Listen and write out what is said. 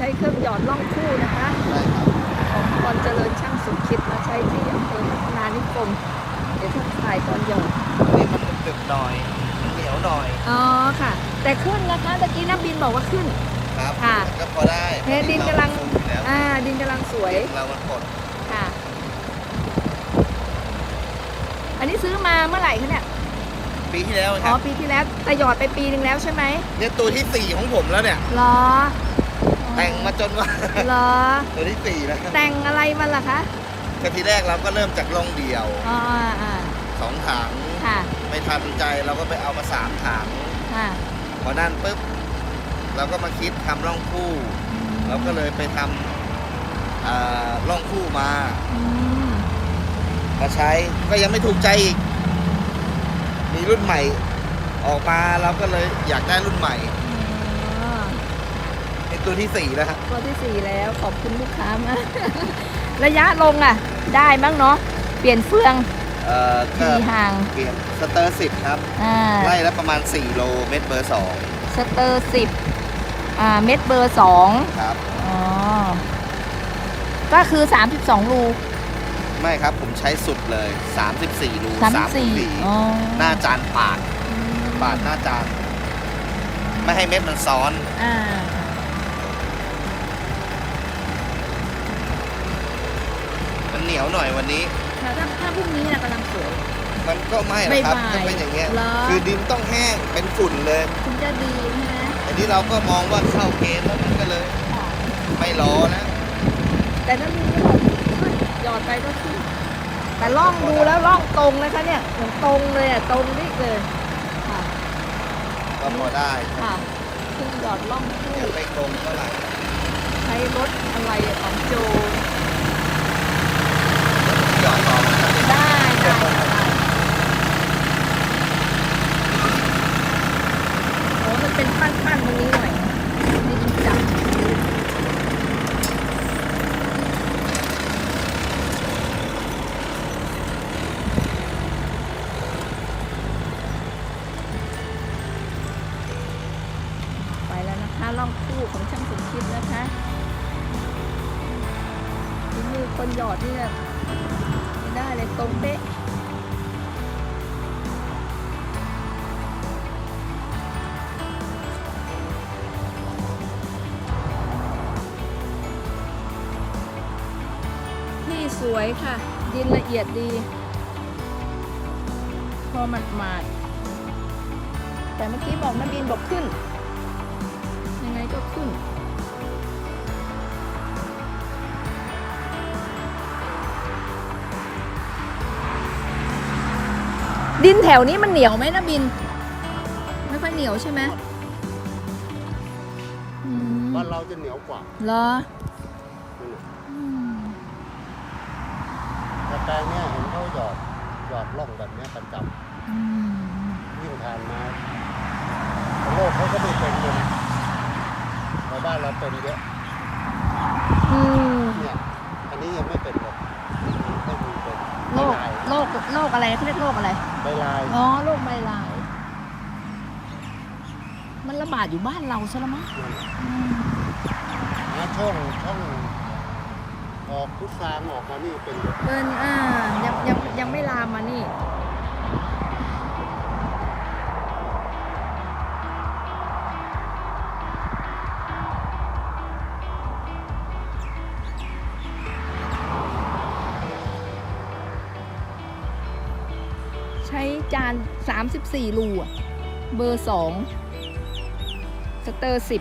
ช้เครื่องหยอดล่องคู่นะคะใช่ครับของพรเจริญช่างสุขคิดมาใช้ที่อำเภอพัฒนานิคมเดี๋ยวถ้าถ่ายตอนหยอดนี่มันดึกๆหน่อยมันเหนียวหน่อยอ๋อค่ะ แต่ขึ้นนะคะตะกี้นักบินบอกว่าขึ้นครับค่ะก็พอได้เฮ้ดินกำลังสูอยู่แล้วอ่าดินกำลังสวยเรามันปลดค่ะ อันนี้ซื้อมาเมื่อไหร่คะเนี่ยปีที่แล้วคอ๋อรับปีที่แล้วแต่หยอดไปปีหนึ่งแล้วใช่ไหมเนี่ยตัวที่สี่ของผมแล้วเนี่ยเหรอ แต่งมาจนว่าเหรอ ตัวที่สี่แล้วแต่งอะไรมันล่ะคะก็ทีแรกเราก็เริ่มจากลองเดียวอ๋ออ่าสองถังค่ะไม่ทันใจเราก็ไปเอามาสามถังค่ะพอนั่นปุ๊บเราก็มาคิดทำร่องคู่ เราก็เลยไปทำอ่าร่องคู่มาอืมมาใช้ก็ยังไม่ถูกใจอีกมีรุ่นใหม่ ออกมาเราก็เลยอยากได้รุ่นใหม่อ๋อเป็น ตัวที่สี่แล้วฮะตัวที่สี่แล้วขอบคุณลูกค้ามาก ระยะลงอะ ได้มั้งเนาะเปลี่ยนเฟืองเอ่อก็ทีห่างเปลี่ยนสเตอร์สิบครับ อ่าไล่แล้วประมาณ 4 โลเมตรเบอร์สเตอร์สิบอ่าเม็ดเบอร์สอง2ครับ อ๋อ ก็คือ 32 รูไม่ครับผมใช้สุดเลย 34 รู34อ๋อหน้าจานปาดปาดหน้าจาน ไม่ให้เม็ดมันซ้อน อ่า มัน เหนียวหน่อยวันนี้ถ้าถ้าถ้าพรุ่งนี้นะกำลังสวย มันก็ไม่นะครับบ่ายๆก็เป็นอย่างเงี้ย เหรอ คือดินต้องแห้งเป็นฝุ่นเลยคุณจะดีใช่ไหมอันนี้เราก็มองว่าเข้าเกณฑ์แล้วมันก็เลย ไม่รอนะ แต่นั่นดูไม่บอกขึ้นหยอดไปก็ขึ้นแต่ล่องดูแล้วล่องตรงนะคะเนี่ยเหมือนตรงเลยอะตรงนี่เลยค่ะก็พอได้ค่ะขึ้นหยอดล่องคู่ยังไม่ตรงเท่าไหร่ใช้รถอะไรอะของโจ หยอดต่อได้ได้ได้โอ้มันเป็นปั้นๆตรงนี้หน่อยนี่จับไปแล้วนะคะล่องคู่ของช่างสมคิดนะคะฝีมือคนหยอดเนี่ย ได้เลยตรงเป๊ะที่สวยค่ะ ดินละเอียดดี พอมันมาดๆแต่เมื่อกี้บอกน้าบินบอกขึ้น ดินแถวนี้มันเหนียวไหมนะบิน ไม่ค่อยเหนียวใช่ไหมอืมบ้านเราจะเหนียวกว่าเหรอนั่นน่ะอืมแต่แปลงเนี้ยเห็นเขาหยอดหยอดล่องแบบเนี้ยประจอืมำวิ่งผ่านมาโลกเขาก็ไม่เป็นเลยนะแต่บ้านเราเป็นเยอะ อืม เนี่ยอันนี้ยังไม่เป็นเลยไม่มีเป็น โรค ใบลาย โรคโรคอะไรเขาเรียกโรคอะไร ใบลาย อ๋อโรคใบลาย มันระบาดอยู่บ้านเราซะแล้วมั้งนั่นน่ะอืมหาช่องช่องออกทุกทางออกมานี่เป็นเยอะเกินอ่ายังยังยังไม่ลามมานี่ จาน 34รูเบอร์ 2 สเตอร์ 10